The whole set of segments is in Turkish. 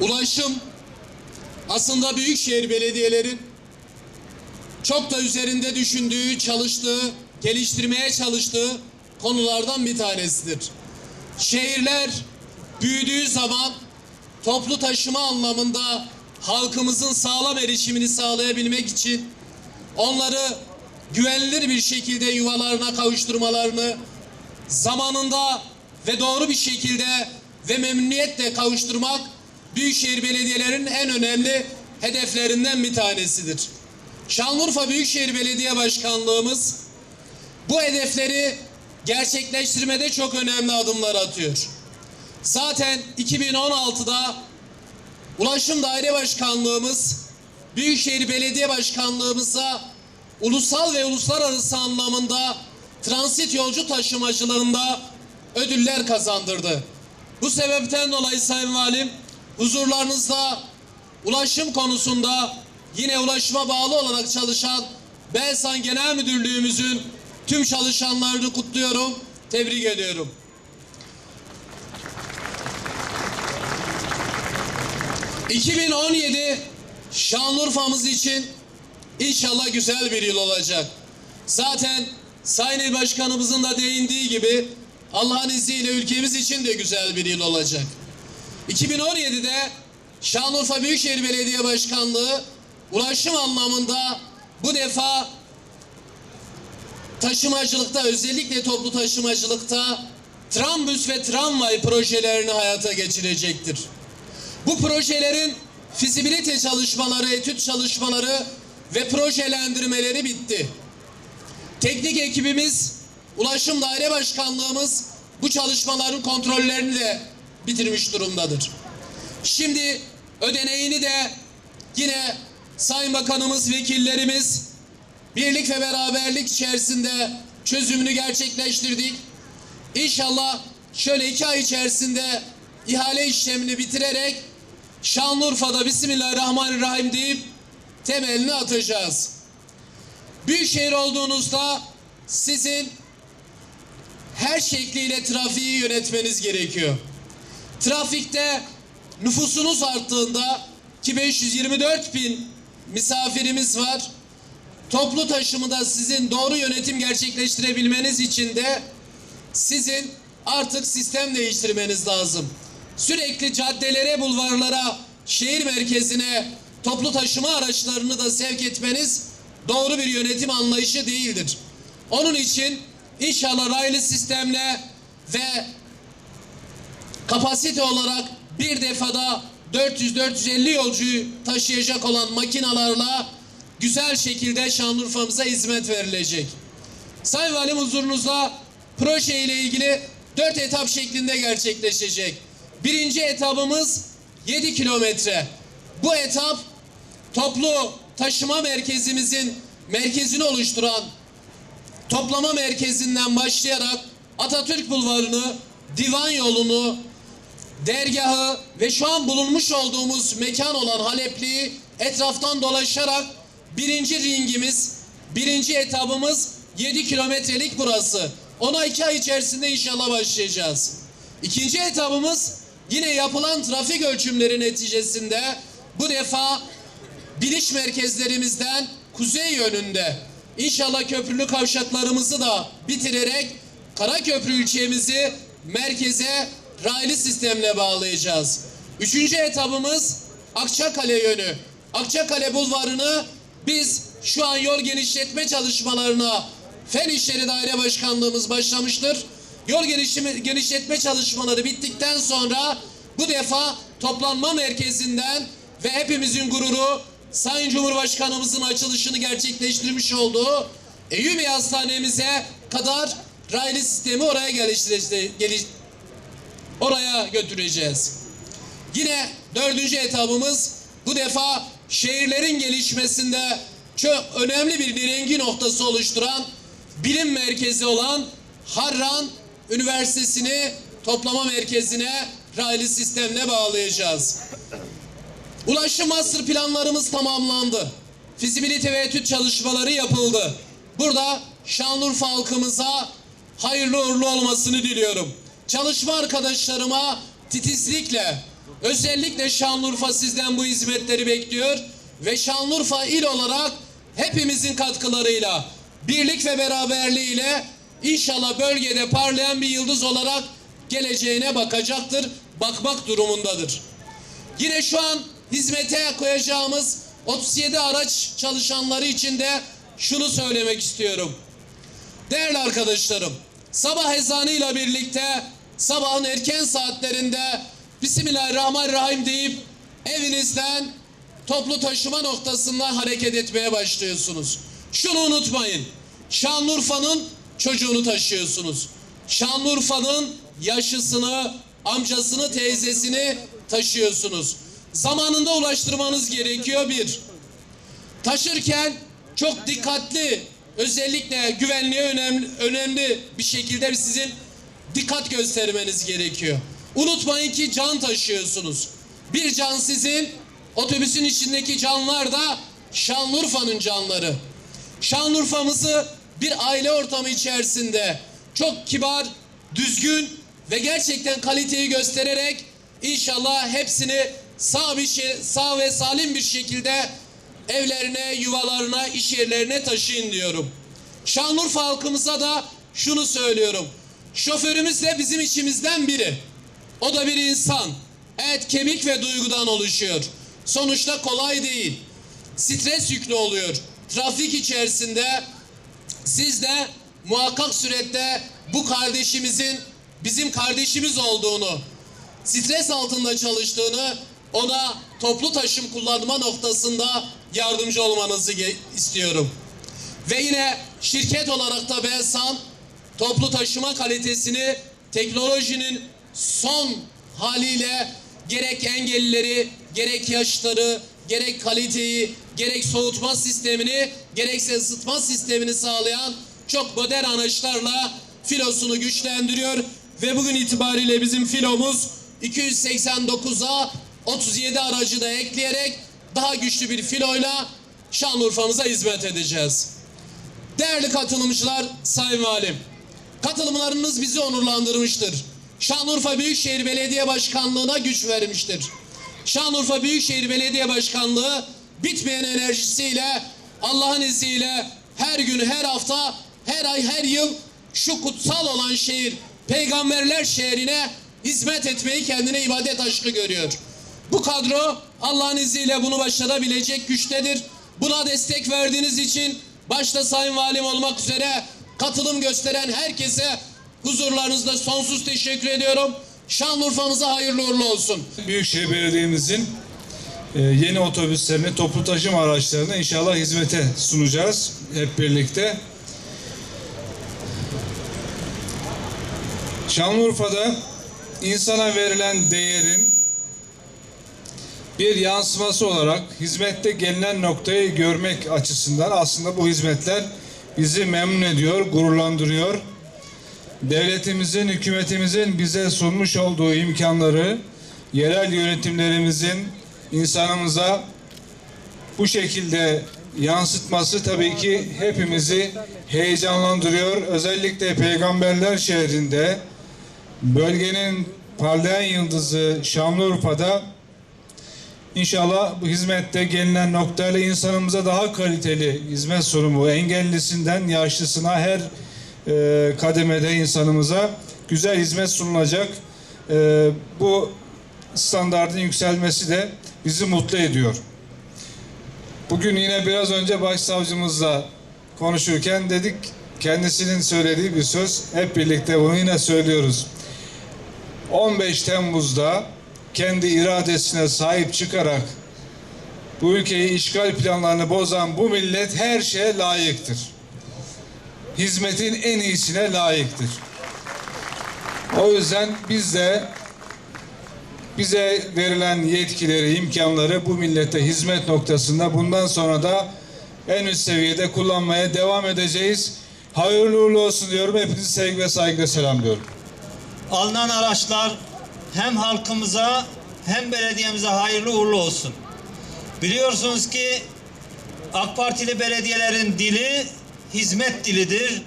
ulaşım aslında büyükşehir belediyelerin çok da üzerinde düşündüğü, çalıştığı, geliştirmeye çalıştığı konulardan bir tanesidir. Şehirler büyüdüğü zaman toplu taşıma anlamında halkımızın sağlam erişimini sağlayabilmek için onları güvenilir bir şekilde yuvalarına kavuşturmalarını zamanında ve doğru bir şekilde ve memnuniyetle kavuşturmak Büyükşehir Belediyelerinin en önemli hedeflerinden bir tanesidir. Şanlıurfa Büyükşehir Belediye Başkanlığımız bu hedefleri gerçekleştirmede çok önemli adımlar atıyor. Zaten 2016'da Ulaşım Daire Başkanlığımız Büyükşehir Belediye Başkanlığımıza ulusal ve uluslararası anlamında transit yolcu taşımacılığında ödüller kazandırdı. Bu sebepten dolayı Sayın Valim huzurlarınızda ulaşım konusunda yine ulaşıma bağlı olarak çalışan Belsan Genel Müdürlüğümüzün tüm çalışanlarını kutluyorum, tebrik ediyorum. ...2017 Şanlıurfa'mız için inşallah güzel bir yıl olacak. Zaten Sayın İl Başkanımızın da değindiği gibi... ...Allah'ın izniyle ülkemiz için de güzel bir yıl olacak. 2017'de Şanlıurfa Büyükşehir Belediye Başkanlığı... ...ulaşım anlamında bu defa taşımacılıkta özellikle toplu taşımacılıkta trambüs ve tramvay projelerini hayata geçirecektir. Bu projelerin fizibilite çalışmaları, etüt çalışmaları ve projelendirmeleri bitti. Teknik ekibimiz, Ulaşım Daire Başkanlığımız bu çalışmaların kontrollerini de bitirmiş durumdadır. Şimdi ödeneğini de yine Sayın Bakanımız, vekillerimiz birlik ve beraberlik içerisinde çözümünü gerçekleştirdik. İnşallah şöyle iki ay içerisinde ihale işlemini bitirerek Şanlıurfa'da Bismillahirrahmanirrahim deyip temelini atacağız. Büyükşehir olduğunuzda sizin her şekliyle trafiği yönetmeniz gerekiyor. Trafikte nüfusunuz arttığında ki 524 bin misafirimiz var. Toplu taşımada sizin doğru yönetim gerçekleştirebilmeniz için de sizin artık sistem değiştirmeniz lazım. Sürekli caddelere, bulvarlara, şehir merkezine toplu taşıma araçlarını da sevk etmeniz doğru bir yönetim anlayışı değildir. Onun için inşallah raylı sistemle ve kapasite olarak bir defada 400-450 yolcuyu taşıyacak olan makinalarla güzel şekilde Şanlıurfa'mıza hizmet verilecek. Sayın Valim huzurunuzda proje ile ilgili dört etap şeklinde gerçekleşecek. Birinci etabımız 7 kilometre. Bu etap toplu taşıma merkezimizin merkezini oluşturan toplama merkezinden başlayarak Atatürk Bulvarı'nı, Divan Yolu'nu, dergahı ve şu an bulunmuş olduğumuz mekan olan Halepli'yi etraftan dolaşarak birinci ringimiz, birinci etabımız 7 kilometrelik burası. Ona iki ay içerisinde inşallah başlayacağız. İkinci etabımız yine yapılan trafik ölçümleri neticesinde bu defa biliş merkezlerimizden kuzey yönünde inşallah köprülü kavşaklarımızı da bitirerek Karaköprü ilçemizi merkeze raylı sistemle bağlayacağız. Üçüncü etabımız Akçakale yönü. Akçakale bulvarını biz şu an yol genişletme çalışmalarına Fen İşleri Daire Başkanlığımız başlamıştır. Yol genişletme çalışmaları bittikten sonra bu defa toplanma merkezinden ve hepimizin gururu Sayın Cumhurbaşkanımızın açılışını gerçekleştirmiş olduğu Eyyubi Hastanemize kadar raylı sistemi oraya geliştireceğiz. Oraya götüreceğiz. Yine dördüncü etabımız bu defa şehirlerin gelişmesinde çok önemli bir direngi noktası oluşturan bilim merkezi olan Harran Üniversitesi'ni toplama merkezine raylı sistemle bağlayacağız. Ulaşım master planlarımız tamamlandı. Fizibilite ve etüt çalışmaları yapıldı. Burada Şanlıurfa halkımıza hayırlı uğurlu olmasını diliyorum. Çalışma arkadaşlarıma titizlikle Özellikle Şanlıurfa sizden bu hizmetleri bekliyor ve Şanlıurfa il olarak hepimizin katkılarıyla, birlik ve beraberliğiyle inşallah bölgede parlayan bir yıldız olarak geleceğine bakacaktır, bakmak durumundadır. Yine şu an hizmete koyacağımız 37 araç çalışanları için de şunu söylemek istiyorum. Değerli arkadaşlarım, sabah ezanıyla birlikte sabahın erken saatlerinde Bismillahirrahmanirrahim deyip evinizden toplu taşıma noktasından hareket etmeye başlıyorsunuz. Şunu unutmayın. Şanlıurfa'nın çocuğunu taşıyorsunuz. Şanlıurfa'nın yaşısını, amcasını, teyzesini taşıyorsunuz. Zamanında ulaştırmanız gerekiyor bir. Taşırken çok dikkatli, özellikle güvenliğe önemli, önemli bir şekilde sizin dikkat göstermeniz gerekiyor. Unutmayın ki can taşıyorsunuz. Bir can sizin, otobüsün içindeki canlar da Şanlıurfa'nın canları. Şanlıurfa'mızı bir aile ortamı içerisinde çok kibar, düzgün ve gerçekten kaliteyi göstererek inşallah hepsini sağ bir şey, sağ ve salim bir şekilde evlerine, yuvalarına, iş yerlerine taşıyın diyorum. Şanlıurfa halkımıza da şunu söylüyorum. Şoförümüz de bizim içimizden biri. O da bir insan. Et, kemik ve duygudan oluşuyor. Sonuçta kolay değil. Stres yüklü oluyor. Trafik içerisinde siz de muhakkak surette bu kardeşimizin bizim kardeşimiz olduğunu, stres altında çalıştığını ona toplu taşım kullanma noktasında yardımcı olmanızı istiyorum. Ve yine şirket olarak da Belsan toplu taşıma kalitesini teknolojinin son haliyle gerek engellileri, gerek yaşları, gerek kaliteyi, gerek soğutma sistemini, gerekse ısıtma sistemini sağlayan çok modern araçlarla filosunu güçlendiriyor ve bugün itibariyle bizim filomuz 289'a 37 aracı da ekleyerek daha güçlü bir filoyla Şanlıurfa'mıza hizmet edeceğiz. Değerli katılımcılar, Sayın Valim, katılımlarınız bizi onurlandırmıştır. Şanlıurfa Büyükşehir Belediye Başkanlığı'na güç vermiştir. Şanlıurfa Büyükşehir Belediye Başkanlığı bitmeyen enerjisiyle Allah'ın izniyle her gün, her hafta, her ay, her yıl şu kutsal olan şehir, peygamberler şehrine hizmet etmeyi kendine ibadet aşkı görüyor. Bu kadro Allah'ın izniyle bunu başarabilecek güçtedir. Buna destek verdiğiniz için başta Sayın Valim olmak üzere katılım gösteren herkese huzurlarınızda sonsuz teşekkür ediyorum. Şanlıurfa'mıza hayırlı uğurlu olsun. Büyükşehir Belediye'mizin e, yeni otobüslerini, toplu taşıma araçlarını inşallah hizmete sunacağız hep birlikte. Şanlıurfa'da insana verilen değerin bir yansıması olarak hizmette gelinen noktayı görmek açısından aslında bu hizmetler bizi memnun ediyor, gururlandırıyor devletimizin, hükümetimizin bize sunmuş olduğu imkanları yerel yönetimlerimizin insanımıza bu şekilde yansıtması tabii ki hepimizi heyecanlandırıyor. Özellikle Peygamberler şehrinde bölgenin parlayan yıldızı Şanlıurfa'da İnşallah bu hizmette gelinen noktayla insanımıza daha kaliteli hizmet sunumu, engellisinden yaşlısına her e, kademede insanımıza güzel hizmet sunulacak. E, bu standartın yükselmesi de bizi mutlu ediyor. Bugün yine biraz önce başsavcımızla konuşurken dedik kendisinin söylediği bir söz hep birlikte bunu yine söylüyoruz. 15 Temmuz'da kendi iradesine sahip çıkarak bu ülkeyi işgal planlarını bozan bu millet her şeye layıktır. Hizmetin en iyisine layıktır. O yüzden biz de bize verilen yetkileri, imkanları bu millete hizmet noktasında bundan sonra da en üst seviyede kullanmaya devam edeceğiz. Hayırlı uğurlu olsun diyorum. Hepinizi sevgi ve saygıyla selamlıyorum. alınan araçlar hem halkımıza hem belediyemize hayırlı uğurlu olsun. Biliyorsunuz ki AK Partili belediyelerin dili hizmet dilidir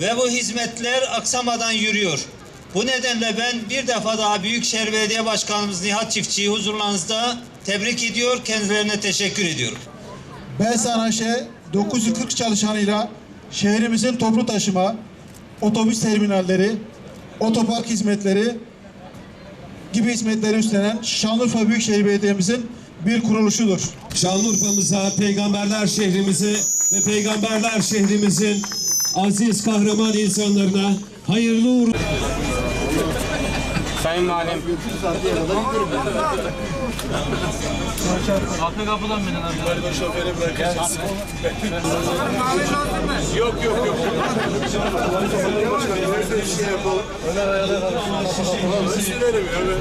ve bu hizmetler aksamadan yürüyor. Bu nedenle ben bir defa daha Büyükşehir Belediye Başkanımız Nihat Çiftçi'yi huzurlarınızda tebrik ediyor, kendilerine teşekkür ediyorum. Ben Sanaşe 940 çalışanıyla şehrimizin toplu taşıma, otobüs terminalleri, otopark hizmetleri gibi hizmetleri üstlenen Şanlıurfa Büyükşehir Belediye'mizin bir kuruluşudur. Şanlıurfa'mıza, peygamberler şehrimize ve peygamberler şehrimizin aziz kahraman insanlarına hayırlı uğurlu Sayın Valim. Arka kapıdan binin abi. Şoförü bırakacağız. Yok yok yok. Öyle ayarlar. Siz veremiyor.